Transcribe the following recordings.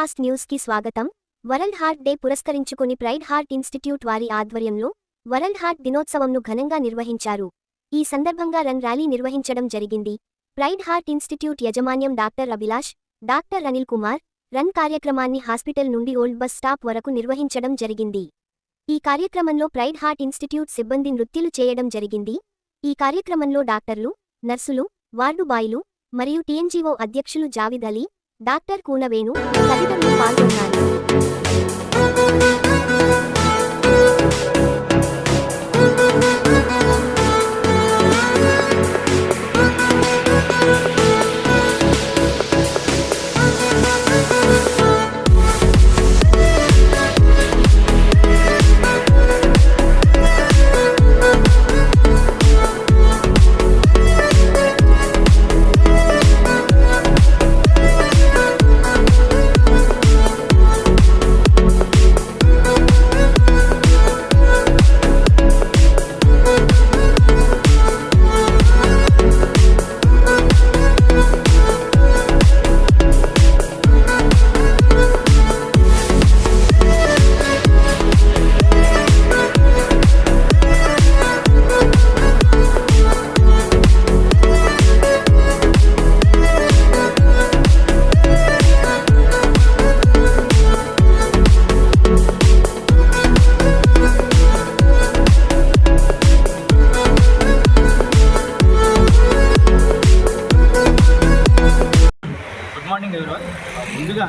Fast న్యూస్కి స్వాగతం. World heart day పురస్కరించుకుని ప్రైడ్ హార్ట్ ఇన్స్టిట్యూట్ వారి ఆధ్వర్యంలో వరల్డ్ హార్ట్ దినోత్సవంను ఘనంగా నిర్వహించారు. ఈ సందర్భంగా రన్ ర్యాలీ నిర్వహించడం జరిగింది. Pride heart institute యజమాన్యం doctor Abhilash doctor Anil Kumar run కార్యక్రమాన్ని హాస్పిటల్ నుండి ఓల్డ్ బస్ స్టాప్ వరకు నిర్వహించడం జరిగింది. ఈ కార్యక్రమంలో ప్రైడ్ హార్ట్ ఇన్స్టిట్యూట్ సిబ్బంది నృత్యులు చేయడం జరిగింది. ఈ కార్యక్రమంలో డాక్టర్లు నర్సులు వార్డు బాయ్లు మరియు టీఎన్జీఓ అధ్యక్షులు జావిద్ అలీ డాక్టర్ కూనవేణు తదితరులు పాల్గొన్నారు.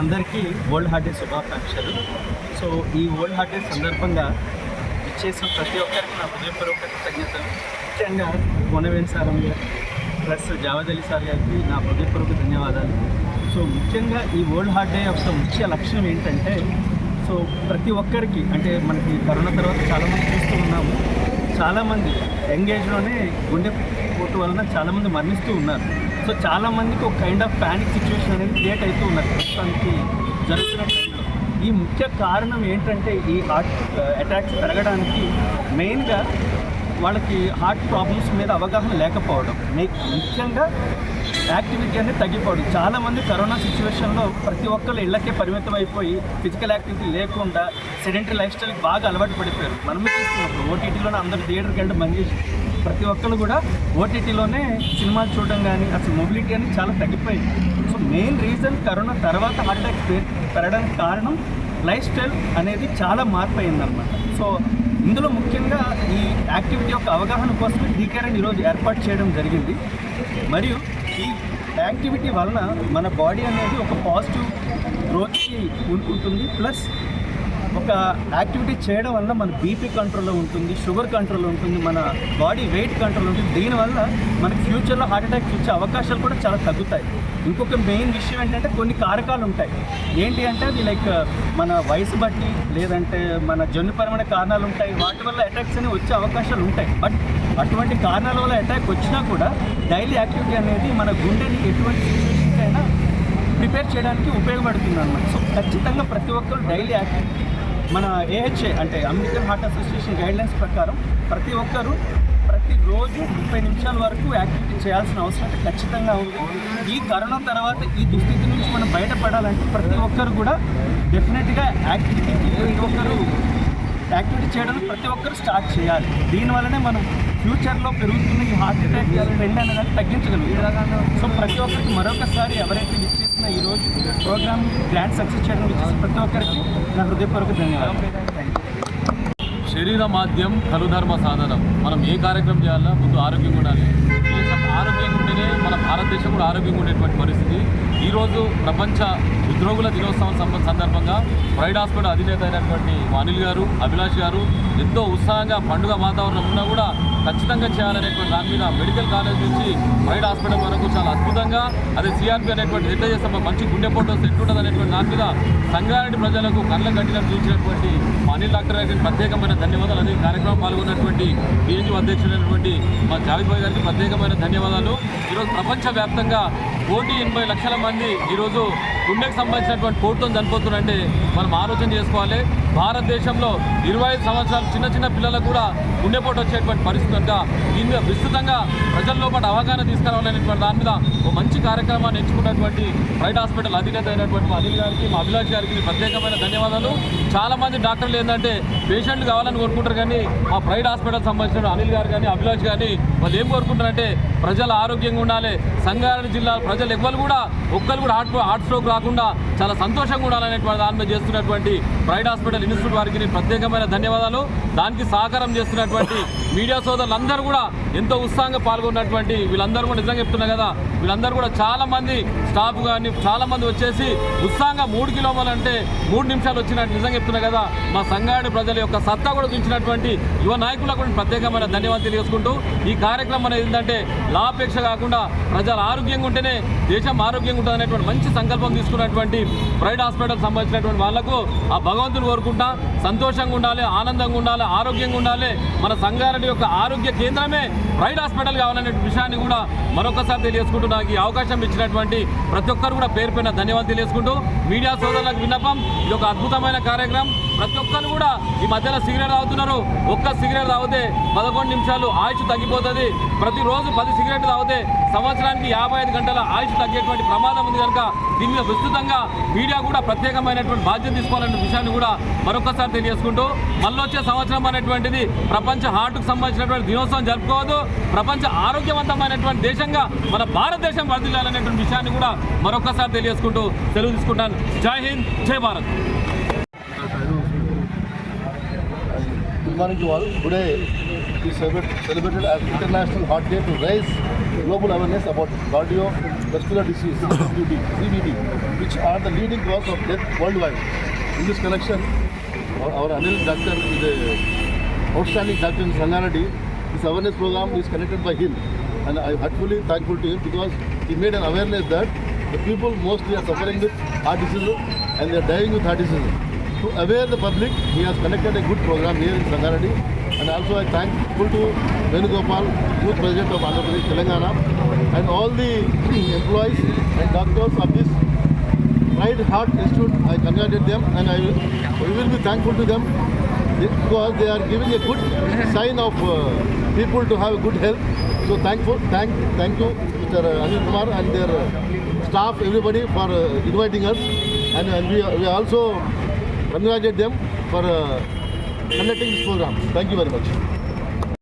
అందరికీ వరల్డ్ హార్ట్ డే శుభాకాంక్షలు. సో ఈ వరల్డ్ హార్ట్ డే సందర్భంగా ఇచ్చేసిన ప్రతి ఒక్కరికి నా హృదయపూర్వక కృతజ్ఞతలు. ముఖ్యంగా కొనవేణి సార్ గారు ప్లస్ జావద్ అలీ సార్ గారికి నా హృదయపూర్వక ధన్యవాదాలు. సో ముఖ్యంగా ఈ వరల్డ్ హార్ట్ డే యొక్క ముఖ్య లక్ష్యం ఏంటంటే సో ప్రతి ఒక్కరికి అంటే మనకి కరోనా తర్వాత చాలామంది చూస్తూ ఉన్నాము. చాలామంది యంగ్ ఏజ్లోనే గుండె పోటు వలన చాలామంది మరణిస్తూ ఉన్నారు. సో చాలామందికి ఒక కైండ్ ఆఫ్ ప్యానిక్ సిచ్యువేషన్ అనేది క్రియేట్ అవుతూ ఉన్నది. ప్రస్తుతానికి జరుగుతున్న టైంలో ఈ ముఖ్య కారణం ఏంటంటే ఈ హార్ట్ అటాక్స్ uh, పెరగడానికి మెయిన్గా వాళ్ళకి హార్ట్ ప్రాబ్లమ్స్ మీద అవగాహన లేకపోవడం. మే- ముఖ్యంగా యాక్టివిటీ అనేది తగ్గిపోవడం. చాలామంది కరోనా సిచ్యువేషన్లో ప్రతి ఒక్కరు ఇళ్ళకే పరిమితం అయిపోయి ఫిజికల్ యాక్టివిటీ లేకుండా సెడెంటరీ లైఫ్ స్టైల్కి బాగా అలవాటు పడిపోయారు. మనమే చూస్తున్నప్పుడు ఓటీటీలోనే అందరూ థియేటర్కి వెళ్ళడం బంద్ చేసి ప్రతి ఒక్కరు కూడా ఓటీటీలోనే సినిమాలు చూడడం కానీ అసలు మొబిలిటీ అనేది చాలా తగ్గిపోయింది. సో మెయిన్ రీజన్ కరోనా తర్వాత హార్ట్ అటాక్ పెరగడానికి కారణం లైఫ్ స్టైల్ అనేది చాలా మార్పు సో ఇందులో ముఖ్యంగా ఈ యాక్టివిటీ యొక్క అవగాహన కోసమే డీకేరన్ ఈరోజు ఏర్పాటు చేయడం జరిగింది. మరియు ఈ యాక్టివిటీ వలన మన బాడీ అనేది ఒక పాజిటివ్ గ్రోత్కి ఉంటుంది. ప్లస్ ఒక యాక్టివిటీ చేయడం వల్ల మన బీపీ కంట్రోల్లో ఉంటుంది షుగర్ కంట్రోల్లో ఉంటుంది మన బాడీ వెయిట్ కంట్రోల్ ఉంటుంది. దీనివల్ల మన ఫ్యూచర్లో హార్ట్ అటాక్ వచ్చే అవకాశాలు కూడా చాలా తగ్గుతాయి. ఇంకొక మెయిన్ విషయం ఏంటంటే కొన్ని కారకాలు ఉంటాయి. ఏంటి అంటే అది లైక్ మన వయసు బట్టి లేదంటే మన జన్యుపరమైన కారణాలు ఉంటాయి. వాటి వల్ల అటాక్స్ అనేవి వచ్చే అవకాశాలు ఉంటాయి. బట్ అటువంటి కారణాల వల్ల అటాక్ వచ్చినా కూడా డైలీ యాక్టివిటీ అనేది మన గుండెని ఎటువంటి సిచ్యువేషన్కి అయినా ప్రిపేర్ చేయడానికి ఉపయోగపడుతుంది అనమాట సో ఖచ్చితంగా ప్రతి ఒక్కరు డైలీ యాక్టివిటీ మన ఏహెచ్ఏ అంటే అమెరికన్ హార్ట్ అసోసియేషన్ గైడ్లైన్స్ ప్రకారం ప్రతి ఒక్కరు ప్రతిరోజు ముప్పై నిమిషాల వరకు యాక్టివిటీ చేయాల్సిన అవసరం అయితే ఖచ్చితంగా ఉంది. ఈ కరోనా తర్వాత ఈ దుస్థితి నుంచి మనం బయటపడాలంటే ప్రతి ఒక్కరు కూడా డెఫినెట్గా యాక్టివిటీకి ప్రతి ఒక్కరు యాక్టివిటీ చేయడం ప్రతి ఒక్కరు స్టార్ట్ చేయాలి. దీనివల్లనే మనం ఫ్యూచర్లో పెరుగుతున్న ఈ హార్ట్ అటాక్ ట్రెండ్ అనేది తగ్గించగలుగుతాం. సో ప్రతి ఒక్కరికి మరొకసారి ఎవరైతే చేసిన ఈరోజు ప్రోగ్రామ్ గ్రాండ్ సక్సెస్ చేయడం విచ్చేసిన ప్రతి ఒక్కరికి నా హృదయపూర్వక ధన్యవాదాలు. శరీర మాధ్యం కలుధర్మ సాధనం. మనం ఏ కార్యక్రమం చేయాలా ముందు ఆరోగ్యం ఉండాలి. దేశం ఆరోగ్యంగా ఉంటేనే మన భారతదేశం కూడా ఆరోగ్యంగా ఉండేటువంటి పరిస్థితి. ఈరోజు ప్రపంచ ఉద్యోగుల దినోత్సవం సందర్భంగా ప్రైడ్ హాస్పిటల్ అధినేత అయినటువంటి అనిల్ గారు అభిలాష్ గారు ఎంతో ఉత్సాహంగా పండుగ వాతావరణం ఉన్నా కూడా ఖచ్చితంగా చేయాలనేటువంటి దాని మీద మెడికల్ కాలేజ్ నుంచి ప్రైడ్ హాస్పిటల్ వరకు చాలా అద్భుతంగా అదే సిఆర్పి అనేటువంటి ఎట్లా చేస్తాం మంచి గుండెపోటు వస్తే ఉంటుంది అనేటువంటి దాని మీద సంగారెడ్డి ప్రజలకు కళ్ళ కట్టిన చూసినటువంటి మా అనిల్ డాక్టర్ గారికి ప్రత్యేకమైన ధన్యవాదాలు. అదే కార్యక్రమం పాల్గొన్నటువంటి పిఎన్జీ అధ్యక్షుడైనటువంటి మా జావేద్ భాయ్ గారికి ప్రత్యేకమైన ధన్యవాదాలు. ఈరోజు ప్రపంచవ్యాప్తంగా కోటి ఎనభై లక్షల మంది ఈరోజు గుండెకు సంబంధించినటువంటి కోర్టుతో చనిపోతున్నారంటే మనం ఆలోచన చేసుకోవాలి. భారతదేశంలో ఇరవై ఐదు సంవత్సరాలు చిన్న చిన్న పిల్లలకు కూడా గుండెపోటు వచ్చేటువంటి పరిస్థితి కనుక దీని మీద విస్తృతంగా ప్రజల్లో లోపల అవగాహన తీసుకురావాలనేటువంటి దాని మీద ఒక మంచి కార్యక్రమాన్ని ఎంచుకున్నటువంటి ప్రైవేట్ హాస్పిటల్ అధినేత అయినటువంటి మా అనిల్ గారికి మా అభిలాష్ గారికి ప్రత్యేకమైన ధన్యవాదాలు. చాలామంది డాక్టర్లు ఏంటంటే పేషెంట్ కావాలని కోరుకుంటారు కానీ మా ప్రైవేట్ హాస్పిటల్ సంబంధించిన అనిల్ గారు కానీ అభిలాష్ కానీ వాళ్ళు ఏం కోరుకుంటారంటే ప్రజలు ఆరోగ్యంగా ఉండాలి. సంగారెడ్డి జిల్లా ప్రజలు ఎవ్వరు కూడా ఒక్కరు కూడా హార్ట్ హార్ట్ స్ట్రోక్ రాకుండా చాలా సంతోషంగా ఉండాలనేటువంటి దాని మీద చేస్తున్నటువంటి ప్రైడ్ హాస్పిటల్ ఇన్స్టిట్యూట్ వారికి ప్రత్యేకమైన ధన్యవాదాలు. దానికి సహకారం చేస్తున్నటువంటి మీడియా సోదరులందరూ కూడా ఎంతో ఉత్సాహంగా పాల్గొన్నటువంటి వీళ్ళందరూ కూడా నిజంగా చెప్తున్నారు కదా వీళ్ళందరూ కూడా చాలామంది స్టాఫ్ కానీ చాలామంది వచ్చేసి ఉత్సాహంగా మూడు కిలోమీటర్లు అంటే మూడు నిమిషాలు వచ్చినట్టు నిజంగా చెప్తున్నా కదా. మా సంగారెడ్డి ప్రజల యొక్క సత్తా కూడా చూసినటువంటి యువ నాయకులకు కూడా ప్రత్యేకమైన ధన్యవాదాలు తెలియజేసుకుంటూ ఈ కార్యక్రమం అనేది ఏంటంటే లాపేక్ష కాకుండా ప్రజలు ఆరోగ్యంగా ఉంటేనే దేశం ఆరోగ్యంగా ఉంటుంది అనేటువంటి మంచి సంకల్పం తీసుకున్నటువంటి ప్రైవేట్ హాస్పిటల్ సంబంధించినటువంటి వాళ్ళకు ఆ భగవంతుని కోరుకుంటా సంతోషంగా ఉండాలి ఆనందంగా ఉండాలి ఆరోగ్యంగా ఉండాలి. మన సంగారెడ్డి యొక్క ఆరోగ్య కేంద్రమే ప్రైవేట్ హాస్పిటల్ కావాలనే విషయాన్ని కూడా మరొకసారి తెలియజేసుకుంటూ ఈ అవకాశం ఇచ్చినటువంటి ప్రతి ఒక్కరు కూడా పేరు పైన ధన్యవాదాలు తెలియజేసుకుంటూ మీడియా సోదరులకు విన్నపం. ఇది ఒక అద్భుతమైన కార్యక్రమం. ప్రతి ఒక్కరు కూడా ఈ మధ్యలో సిగరెట్ తాగుతున్నారు. ఒక్క సిగరెట్ తాగితే పదకొండు నిమిషాలు ఆయుష్ తగ్గిపోతుంది. ప్రతిరోజు పది సిగరెట్ తాగితే సంవత్సరానికి యాభై ఐదు గంటల ఆయుష్ తగ్గేటువంటి ప్రమాదం ఉంది కనుక దీని మీద విస్తృతంగా మీడియా కూడా ప్రత్యేకమైనటువంటి బాధ్యత తీసుకోవాలనే విషయాన్ని కూడా మరొకసారి తెలియజేసుకుంటూ మళ్ళొచ్చే సంవత్సరం అనేటువంటిది ప్రపంచ హార్ట్కు సంబంధించినటువంటి దినోత్సవం జరుపుకోవద్దు. ప్రపంచ ఆరోగ్యవంతమైనటువంటి దేశంగా మన భారతదేశం వర్ధిల్లాలనేటువంటి విషయాన్ని కూడా మరొకసారి తెలియజేసుకుంటూ తెలుగు తీసుకుంటాను. జై హింద్ జై Bharat. Morning to all. Today is celebra- celebrated as International Heart Day to raise global awareness about cardiovascular disease (CVD), CVD, which are the leading cause of death worldwide. In this connection, our, our Anil doctor is a outstanding doctor in Sangaradi. This awareness program is connected by him, and I am heartfully thankful to him because he made an awareness that the people mostly are suffering with heart disease and they are dying with heart disease. To aware the public, he has conducted a good program here in Sangaradi. And also I thankful to Venugopal, Youth President of Andhra Pradesh, Telangana, and all the employees and doctors of this Pride Heart Institute. I congratulate them and I we will be thankful to them because they are giving a good sign of uh, people to have a good health. So thankful, thank, thank you, Mr. Anil Kumar and their staff, everybody for uh, inviting us, and, and we, we also congratulate them for conducting this program. Thank you very much.